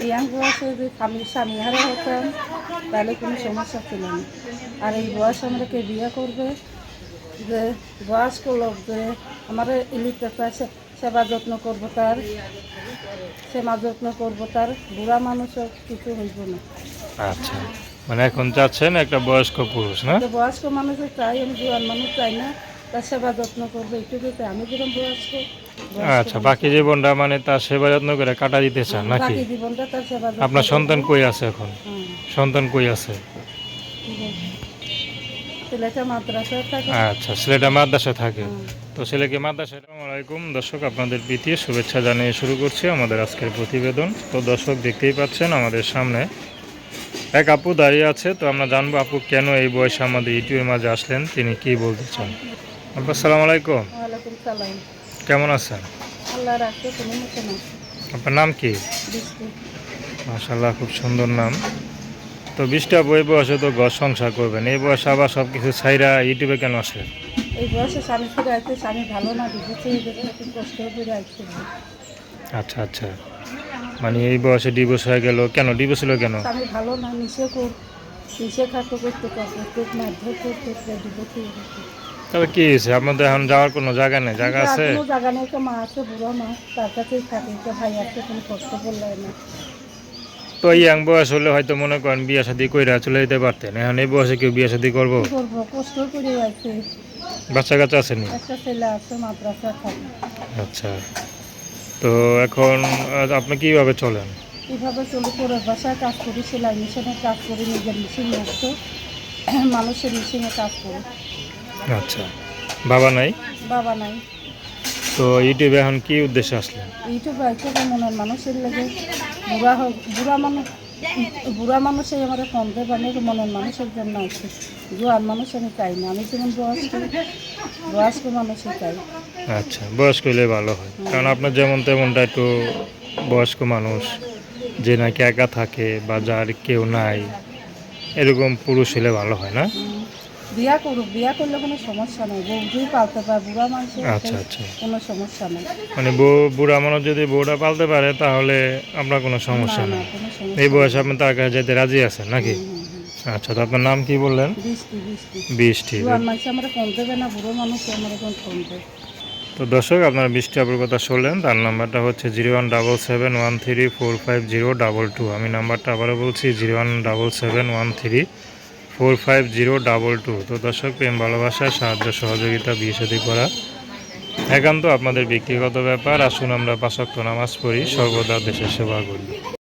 Young বয়সে যদি স্বামী স্বামী হারা হতাম তাহলে কোনো সমস্যা ছিল না আর এই বয়স আমাদেরকে বিয়ে করবে যে বয়স্ক লোক যে আমার ইলিতে সেবা যত্ন করব তার সেবা যত্ন করব তার বুড়া মানুষও কিছু হইব না আচ্ছা মানে এখন চাচ্ছেন একটা বয়স্ক পুরুষ, না? বয়স্ক মানুষও চাই, আমি জোয়ান মানুষ চাই না, তার সেবা যত্ন করব একটু আমি যেরকম বয়স্ক আচ্ছা বাকি জীবনটা মানে তার সেবা যত্ন করে কাটা দিতে চান নাকি? বাকি জীবনটা তার সেবা যত্ন আপনার সন্তান কই আছে এখন? হুম, সন্তান কই আছে? ঠিক আছে। ছেলেটা মাদ্রাসায় থাকে। আচ্ছা ছেলেটা মাদ্রাসায় থাকে। হুম। তো ছেলেকে মাদ্রাসায় আসসালামু আলাইকুম। দর্শক আপনাদের প্রীতি শুভেচ্ছা জানিয়ে শুরু করছি আমাদের আজকের প্রতিবেদন। তো দর্শক দেখতেই পাচ্ছেন আমাদের সামনে এক আপু দাঁড়িয়ে আছে। তো আমরা জানব আপু কেন এই বয়সে আমাদের ইউটিউবের মাঝে আসলেন তিনি কি বলতে চান? আপু আসসালামু আলাইকুম। ওয়ালাইকুম সালাম। কেমন আছেন? আপনার নাম কি? বৃষ্টি। মাশাল্লাহ খুব সুন্দর নাম। তো বিশটা বই বয়সে তো ঘর সংসার করবেন। এই বয়সে আবার সব কিছু ছাইরা ইউটিউবে কেন আসলেন এই বয়সে স্বামী ফিরে আসছে স্বামী ভালো না দিতেছে কষ্ট করে আসছে আচ্ছা আচ্ছা। মানে এই বয়সে ডিভোর্স হয়ে গেল কেন? ডিভোর্স হলো কেন? স্বামী ভালো না কর খাটো করতে করতে মারধর করতে করতে ডিভোর্স হয়ে গেছে তবে কি হয়েছে? আপনাদের এখন যাওয়ার কোনো জায়গা নেই? জায়গা আছে? কোনো জায়গা নেই একটা মা আছে বুড়ো মা। তার কাছেই থাকে একটা ভাই আছে কোনো কষ্ট করলে না। তো এই ইয়াং বয়স হলে হয়তো মনে করেন বিয়ে শাদি কইরা চলে যেতে পারতেন। এখন এই বয়সে কেউ বিয়ে শাদি করব? কষ্ট করে আছে। বাচ্চা কাচ্চা আসেনি একটা ছেলে আছে মাদ্রাসা থাকে আচ্ছা। তো এখন আপনি কীভাবে চলেন? কীভাবে চলে? করে বাসায় কাজ করি সেলাই মেশিনে কাজ করি নিজের মেশিন মানুষের মেশিনে কাজ করি। আচ্ছা। বাবা নাই? বাবা নাই। তো ইউটিউবে এখন কি উদ্দেশ্যে আসলেন? ইউটিউবে থেকে মনের মানুষের লেগে। বুড়া হোক বুড়া মানুষ বুড়া মানুষই আমার ফোন দেবে অনেক মনের মানুষের জন্য আছে। জোয়ান মানুষ আমি চাই না। আমি যেমন বয়স্ক বয়স্ক মানুষই চাই। আচ্ছা বয়স্ক হলে ভালো হয়। কারণ আপনার যেমন তেমনটা একটু বয়স্ক মানুষ যে নাকি একা থাকে বা যার কেউ নাই এরকম পুরুষ হলে ভালো হয় না? বিয়া করুক বিয়া করলে কোনো সমস্যা নেই। বউকেই পালতে পারে বুড়া মানুষের আচ্ছা আচ্ছা। কোনো সমস্যা নেই। মানে বউ বুড়া মানুষ যদি বউটা পালতে পারে তাহলে আপনার কোনো সমস্যা নেই। এই বয়সে আপনি তার কাছে যেতে রাজি আছেন নাকি। আচ্ছা তো আপনার নাম কি বললেন? বৃষ্টি বৃষ্টি। বৃষ্টি জোয়ান মানুষ আমরা ফোন দেবে না বুড়ো মানুষ আমার এখন ফোন দেবে। তো দর্শক আপনারা বৃষ্টি আপুর কথা শুনলেন তার নাম্বারটা হচ্ছে zero one double seven one three four five zero double two. আমি নাম্বারটা আবারও বলছি zero one double seven one three four five zero double two. তো দর্শক, প্রেম, ভালোবাসা, সাহায্য, সহযোগিতা, বিয়ে সাথে করা একান্ত আপনাদের ব্যক্তিগত ব্যাপার। আসুন আমরা পাশক্ত নামাজ পড়ি। সর্বদা দেশের সেবা করি।